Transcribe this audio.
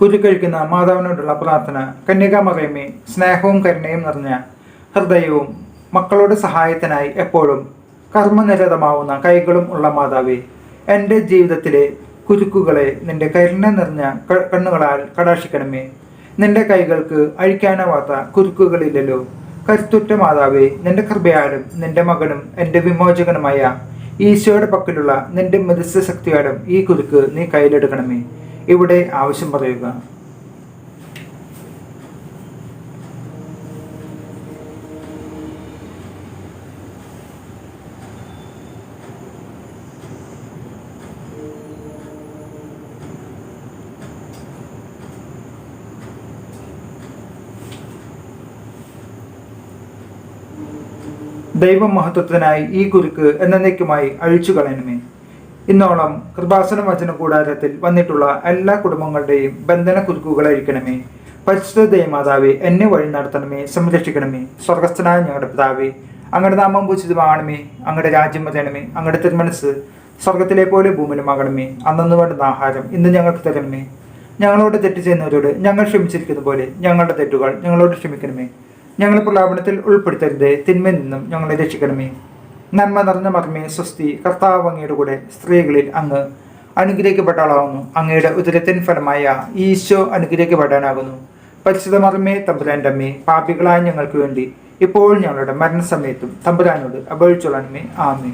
കുരുക്കഴിക്കുന്ന മാതാവിനോടുള്ള പ്രാർത്ഥന കന്യകാമറിയമ്മേ സ്നേഹവും കരുണയും നിറഞ്ഞ ഹൃദയവും മക്കളുടെ സഹായത്തിനായി എപ്പോഴും കർമ്മനിരതമാവുന്ന കൈകളും ഉള്ള മാതാവേ എന്റെ ജീവിതത്തിലെ കുരുക്കുകളെ നിന്റെ കരുണ നിറഞ്ഞ കണ്ണുകളാൽ കടാക്ഷിക്കണമേ. നിന്റെ കൈകൾക്ക് അഴിക്കാനാവാത്ത കുരുക്കുകളില്ലല്ലോ. കരുത്തുറ്റ മാതാവേ നിന്റെ കൃപയാലും നിന്റെ മകനും എന്റെ വിമോചകനുമായ ഈശോയുടെ പക്കലുള്ള നിന്റെ മധ്യസ്ഥ ശക്തിയാലും ഈ കുരുക്ക് നീ കയ്യിലെടുക്കണമേ. ഇവിടെ ആവശ്യം പറയുക. ദൈവമഹത്വത്തിനായി ഈ കുരുക്ക് എന്നേക്കുമായി അഴിച്ചു കളയണമേ ഇന്നോളം കൃപാസന വചന കൂടാരത്തിൽ വന്നിട്ടുള്ള എല്ലാ കുടുംബങ്ങളുടെയും ബന്ധന കുരുക്കുകൾ അഴിക്കണമേ പരിശുദ്ധ ദൈവമാതാവെ എന്നെ വഴി നടത്തണമേ സംരക്ഷിക്കണമേ. സ്വർഗസ്ഥനായ ഞങ്ങളുടെ പിതാവേ അങ്ങയുടെ നാമം പൂജിതമാകണമേ അങ്ങയുടെ രാജ്യം വരണമേ അങ്ങയുടെ തിരുമനസ് സ്വർഗത്തിലെ പോലെ ഭൂമിലുമാകണമേ അന്നു വേണ്ടുന്ന ആഹാരം ഇന്ന് ഞങ്ങൾക്ക് തരണമേ. ഞങ്ങളോട് തെറ്റ് ചെയ്യുന്നവരോട് ഞങ്ങൾ ക്ഷമിച്ചിരിക്കുന്ന പോലെ ഞങ്ങളുടെ തെറ്റുകൾ ഞങ്ങളോട് ക്ഷമിക്കണമേ. ഞങ്ങളെ പ്രലാപനത്തിൽ ഉൾപ്പെടുത്തരുത് തിന്മയിൽ നിന്നും ഞങ്ങളെ രക്ഷിക്കണമേ. നന്മ നിറഞ്ഞ മർമ്മേ സ്വസ്തി കർത്താവ് അങ്ങയുടെ കൂടെ സ്ത്രീകളിൽ അങ്ങ് അനുഗ്രഹിക്കപ്പെട്ട ആളാവുന്നു അങ്ങയുടെ ഉദരത്തിൻ ഫലമായ ഈശോ അനുഗ്രഹിക്കപ്പെടാനാകുന്നു. പരിശുദ്ധ മർമ്മേ തമ്പുരാന്റെ അമ്മേ പാപികളായ ഞങ്ങൾക്ക് വേണ്ടി ഇപ്പോൾ ഞങ്ങളുടെ മരണസമയത്തും തമ്പുരാനോട് അപേക്ഷിച്ചോളണമേ. ആമേ